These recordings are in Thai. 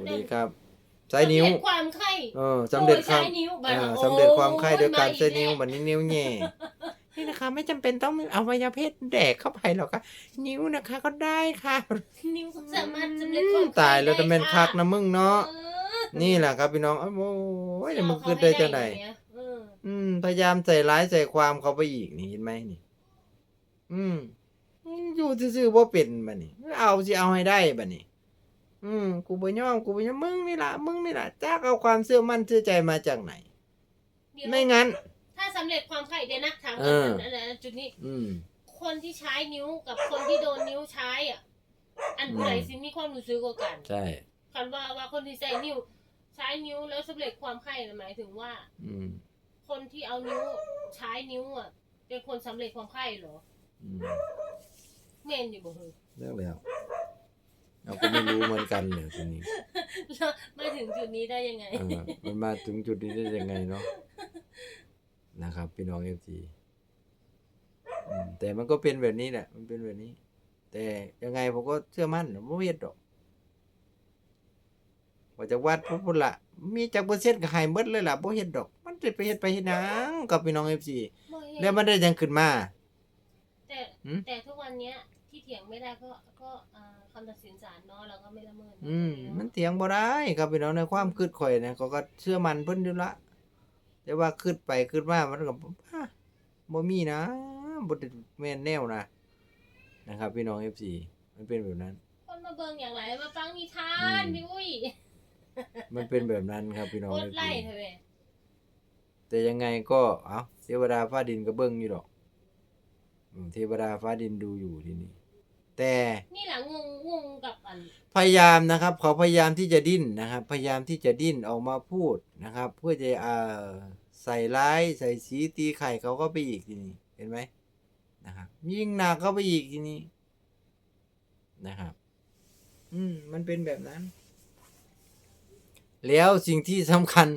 สวัสดีครับใช้นิ้ว สำเร็จความไข้เออสำเร็จความโอ้ยใช้นิ้วบัดเออโอ้สำเร็จความไข้โดยการใช้นิ้วมาอีกแล้วบัดนี้นิ้วแง่นี่นะคะ ไม่จำเป็นต้องเอาวัยวะเพศแดกเข้าไปหรอกค่ะ นิ้วนะคะก็ได้ค่ะ นิ้วสามารถสำเร็จความไข้ตายแล้วแต่แม่นคักนะมึงเนาะเออนี่แหละครับพี่น้องเอ้าโอ้ยเดี๋ยวมึงขึ้นได้จังไหนเอาเขาให้เอออืม พยายามใส่ร้ายใส่ความเขาไปอีกนี่เห็นไหมนี่ อืม อยู่ซื่อๆว่าเป็นบัดนี้ เอาสิเอาให้ได้บัดนี้ อืมกูบ่ยอมกูบ่ยอมมึงนี่ล่ะมึงนี่ล่ะจักเอาความเชื่อมั่นเชื่อใจมาจากไหน เดี๋ยวไม่งั้น ถ้าสำเร็จความไข้เดี๋ยวนะถามเออก่อนนะจุดนี้ อืม คนที่ใช้นิ้วกับคนที่โดนนิ้วใช้อะ อันผู้ใดสิมีความรู้สึกกว่ากันใช่ คันว่าว่าคนที่ใช้นิ้ว ใช้นิ้วแล้วสำเร็จความไข้น่ะหมายถึงว่า อืมคนที่เอานิ้วใช้นิ้วอะ เป็นคนสำเร็จความไข้เหรออืมเม่นอยู่บ่เฮ้ยเรื่องแล้ว เราก็ไม่รู้เหมือนกันเลยทีนี้แล้วมาถึงจุดนี้ได้ยังไง เออมันมาถึงจุดนี้ได้ยังไงเนาะนะครับ พี่น้องเอฟซีแต่มันก็เป็นแบบนี้แหละมันเป็นแบบนี้ แต่ยังไงผมก็เชื่อมั่นผมไม่เห็นดอกว่าจะวัดพุทธละมีจากเปอร์เซ็นต์ก็ให้หมดเลยล่ะบ่เฮ็ดดอก มันจะไปเฮ็ดไปเฮ็ดหยังกับพี่น้อง FC บ่เห็นแล้วมันได้หยังขึ้นมา แต่ หืม แต่ทุกวันเนี้ยที่เถียงไม่ได้ก็ก็อ่า คำตัดสินศาลเนาะเราก็ไม่ละเมิดอืมมันเถียงบ่ได้ครับพี่น้องในความคิดข่อยนะเขาก็เชื่อมันเพิ่นอยู่ละแต่ว่าคิดไปคิดมามันก็อะบ่มีนะบ่ได้แม่นแนวนะนะครับพี่น้อง FC มันเป็นแบบนั้น คนมาเบิ่งอย่างไรมาฟังนิทาอืนมพี่อุ้ยมันเป็นแบบนั้นครับพี่น้องกด FC ไล่เถอะเว้ยแต่ยังไงก็เอ้าเทวดาฟ้าดินก็เบิ่งอยู่ดอกอืมเทวดาฟ้าดินดูอยู่ที่นี่ แต่นี่แหละงงงงกับอันพยายามนะครับ เขาพยายามที่จะดิ้นนะครับ พยายามที่จะดิ้นออกมาพูดนะครับ เพื่อจะอ่าใส่ร้ายใส่สีตีไข่เขาก็ไปอีกทีนี้เห็นไหมนะครับ ยิ่งหนักเข้าไปอีกทีนี้นะครับ อืมมันเป็นแบบนั้น แล้วสิ่งที่สำคัญ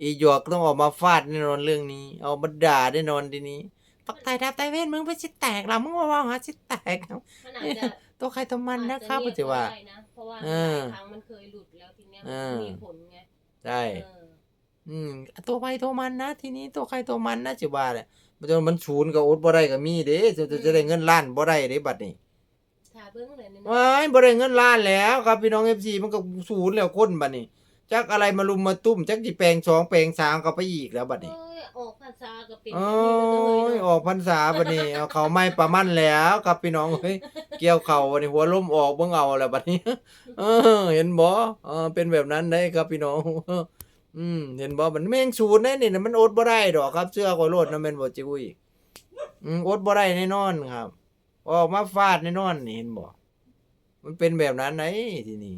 อีหยอกต้องออกมาฟาดแน่นอนเรื่องนี้ เอามาด่าแน่นอนทีนี้ ปักไตดับไตเว้นมึงไปชิแตกละมึงว่าว่าหาชิแตกนะมันอาจจะตัวใครตัวมันนะครับอาปัจจจะจุบันเรียกได้นะเพราะว่าเอหอลายครั้งมันเคยหลุดแล้วทีเนี้ยเอมันอมีผลไงใช่เอออืมตัวใครตัวมันนะทีนี้ตัวใครตัวมันนะจิว่าแหละมันจะมันศูนย์กับอดบ่ได้ก็มีเด้จะจะจะได้เงินล้านบ่ได้เด้บัดนี้ถ้าเบิ่งเลยเนี่ยว้ายบ่ได้เงินล้านแล้วครับพี่น้อง FC มันก็ศูนย์แล้วคนบัดนี้จักอะไรมาลุมมาตุ้มจักสิแปลงสองแปลงสามก็ไปอีกแล้วบัดนี้เอ้ยออกภาษาก็เป็นโอ้แบบนี้ยก็เลยออกพรรษาบัดนี้เอาเขาไม่ประมันแล้วครับพี่น้องเฮ้ยเกี่ยวเข่าบัดนี้หัวล้มออกเบิ่งเอาแล้วบัดนี้ เออ เห็นบ่เออเป็นแบบนั้นได้ครับพี่น้องอืมเห็นบ่มันแม่งศูนย์แน่นี่นะมันอดบ่ได้ดอกครับ เสื้อข่อยโลดนะแม่นบ่จิอุ้ยอืมอดบ่ได้แน่นอนครับ ออกมาฟาดแน่นอนนี่เห็นบ่มันเป็นแบบนั้นไหนทีนี้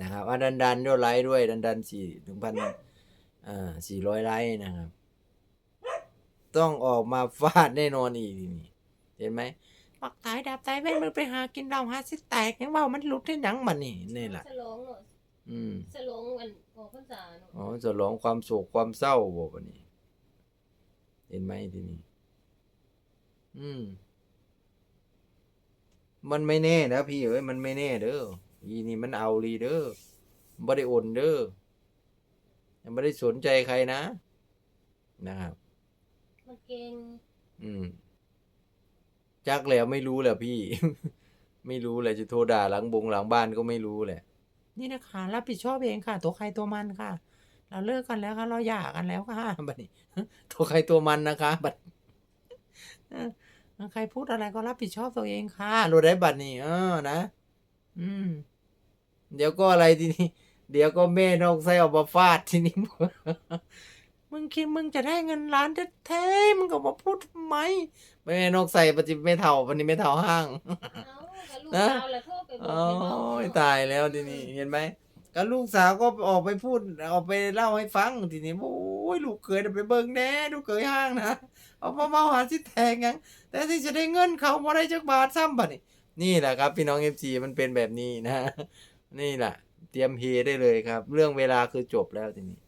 นะครับว่าดันดันด้วยไลค์ด้วยดันดันสี่ถึงพัน อ่าสี่ร้อยไลค์นะครับ ต้องออกมาฟาดแน่นอนอีกทีนี้เห็นไหมปักตายดับตายแม่นมึงไปหากินเหล้าหาสิแตกยังเว่ามันหลุดได้หนังมันนี่นี่แหละสลองเนาะอืมสลองอันออกภาษาเนาะอ๋อจะร้องความโศกความเศร้าบอกว่านี่เห็นไหมทีนี้อืม มันไม่แน่นะพี่เอ้ยมันไม่แน่เด้ออีนี่มันเอาลีเด้อบ่ได้โอนเด้อ ยังไม่ได้สนใจใครนะ นะครับมันเก่งอืม จักแล้วไม่รู้แหละพี่ ไม่รู้แหละจะโทรด่าหลังบงหลังบ้านก็ไม่รู้แหละ นี่นะคะ รับผิดชอบเองค่ะ ตัวใครตัวมันค่ะ เราเลิกกันแล้วค่ะ เราหย่ากันแล้วค่ะบัดนี้ตัวใครตัวมันนะคะบัดเออใครพูดอะไรก็รับผิดชอบตัวเองค่ะรู้ได้บัดนี้ เออนะ อืม เดี๋ยวก็อะไรทีนี้ เดี๋ยวก็แม่นอกไส้ออกมาฟาดทีนี้มึงคิดมึงจะได้เงินล้านแท้ๆมึงก็มาพูดทำไมแม่นอกใส่ปฏิไม่เท่าปฏิไม่เท่าห้างเอ้ากับลูกนะสาวแล้วโทษไปบอโอ้กให้เว้ายตายแล้วทีนี้เห็นไหมก็ลูกสาวก็ออกไปพูดออกไปเล่าให้ฟังทีนี้โอ้ยลูกเคยไปเบิ่งแน่ลูกเคยห้างนะเอามาเมาหาสิแทงยังแต่ที่จะได้เงินเขาบ่ได้จักบาทซ้ำบัดนี้นี่แหละครับ พี่น้องเอฟซีมันเป็นแบบนี้นะ นี่แหละ เตรียมเฮได้เลยครับ เรื่องเวลาคือจบแล้วทีนี้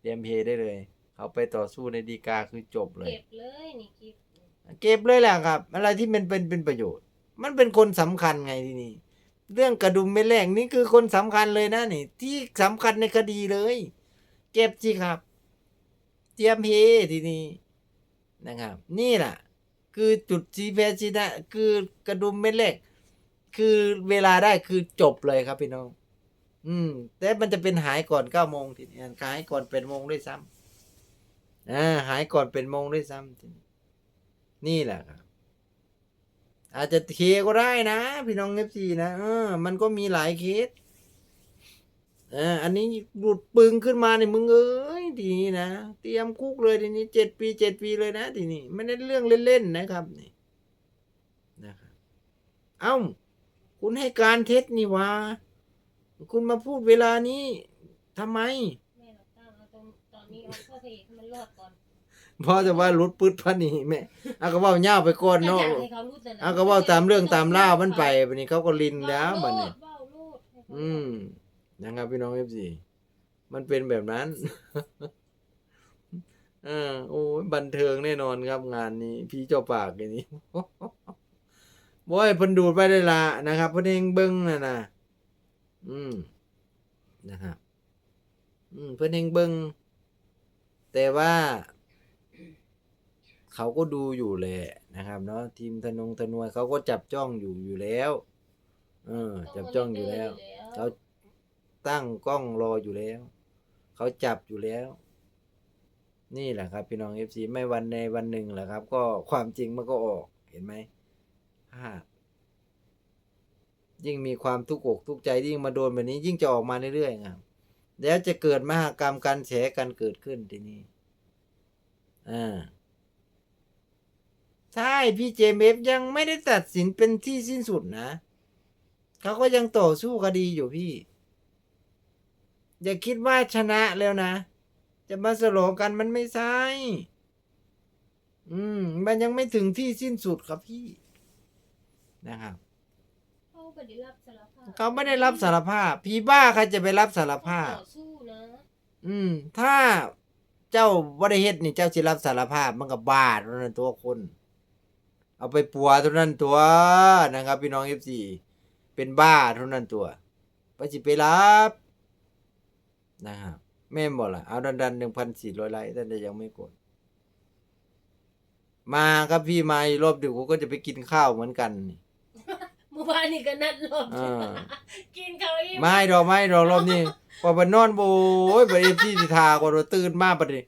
เตรียมเฮได้เลยเขาไปต่อสู้ในดีกาคือจบเลย เก็บเลยนี่กิฟเก็บเลยแหละครับ อะไรที่มันเป็นเป็นประโยชน์ มันเป็นคนสำคัญไงที่นี่เรื่องกระดุมเม็ดแรกนี่คือคนสำคัญเลยนะนี่ ที่สำคัญในคดีเลย เก็บสิครับ เตรียมเฮทีนี้นะครับ นี่แหละคือจุดชี้แพ้ชี้นะคือกระดุมเม็ดแรกคือเวลาได้คือจบเลยครับพี่น้อง อืม แต่มันจะเป็นหายก่อนเก้าโมงทีนี้หายก่อนเป็นโมงด้วยซ้ำอ่าหายก่อนเป็นโมงด้วยซ้ำทีนี้นี่แหละครับอาจจะเคก็ได้นะ พี่น้องเอฟซีนะเออ มันก็มีหลายเคสเอออันนี้หลุดปึงขึ้นมาเนี่ยมึงเอ้ยทีนี้นะเตรียมคุกเลยทีนี้เจ็ดปีเจ็ดปีเลยนะทีนี้ไม่ได้เรื่องเล่นๆนะครับนี่นะครับ เอ้า คุณให้การเท็จนี่วะ คุณมาพูดเวลานี้ทำไม แม่เราตั้งเอาตรงตอนนี้เอาพ่อพระเอกให้มันรอดก่อนเพราะจะว่ารุดปืดพันนี่แม่เอาก็เว่าเงาวไปก่อนก็เนาะอยากให้เขารู้แต่นะเอาก็เว่าตามเรื่องตามล่าวมันไปบัดนี้เขาก็ลินแล้วบัดนี้ เว้าโลดให้เขาอืมนะครับพี่น้องเอฟซีมันเป็นแบบนั้น เออโอ้ยบันเทิงแน่นอนครับงานนี้ พี่เจ้าปากอย่างนี้บอยเพิ่นดูดไปได้ละนะครับเพิ่นเองเบิ้งน่ะนะ อืมนะครับอืมเพิ่นเองเบิ้งแต่ว่า เขาก็ดูอยู่แหละนะครับ เนาะทีมธนงธนวยเขาก็จับจ้องอยู่อยู่แล้ว เออ จับจ้องอยู่แล้ว เขาตั้งกล้องรออยู่แล้ว เขาจับอยู่แล้ว นี่แหละครับ พี่น้องเอฟซีไม่วันในวันหนึ่งแหละครับ ก็ความจริงมันก็ออกเห็นไหมพลาด ยิ่งมีความทุกข์อกทุกข์ใจยิ่งมาโดนแบบนี้ ยิ่งจะออกมาเรื่อยๆครับแล้วจะเกิดมหากรรมการแฉกันเกิดขึ้นทีนี้อ่าใช่พี่เจมเอฟยังไม่ได้ตัดสินเป็นที่สิ้นสุดนะเขาก็ยังต่อสู้คดีอยู่พี่ อย่าคิดว่าชนะแล้วนะ จะมาสลกันมันไม่ใช่อืม มันยังไม่ถึงที่สิ้นสุดครับพี่นะครับ เขาไม่ได้รับสารภาพเขาไม่ได้รับสารภาพพี่บ้าใครจะไปรับสารภาพ ต่อสู้นะอืม ถ้าเจ้าบริเฮ็ดนี่เจ้าสิรับสารภาพมันก็บาดเท่านั้นตัวคน เอาไปปัวเท่านั้นตัวนะครับ พี่น้องเอฟซีเป็นบ้าเท่านั้นตัวไปสิไปรับนะครับแม่นบ่ล่ะเอาดันดันหนึ่งพันสี่ร้อยไลค์ท่านจะยังไม่กด มาครับพี่มาอีกรอบดึกผมก็จะไปกินข้าวเหมือนกันนี่ เมื่อวานนี่ก็นัดรอบอ่า กินเขาอีกไม่ดอกไม่ดอกรอบนี้พอบันนอนโบยบัดเอฟซีสิทากว่าเราตื่นมาบัดนี้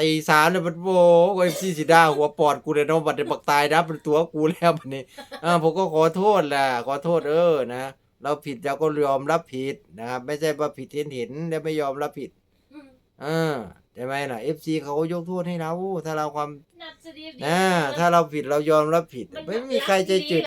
ตีสามเนี่ยบัดโบก็เอฟซีสิดาหัวปอดกูเลยเนาะบัดนี้บักตายนะเป็นตัวกูแล้วบัดนี้อ่าผมก็ขอโทษแหละขอโทษเออนะเราผิดเราก็ยอมรับผิดนะครับไม่ใช่ว่าผิดเห็นเห็นแล้วไม่ยอมรับผิดอืมอ่าใช่ไหมล่ะเอฟซีเขาก็ยกโทษให้เราถ้าเราความนัดเสียดีนะถ้าเราผิดเรายอมรับผิด ไม่มีใครใจจืด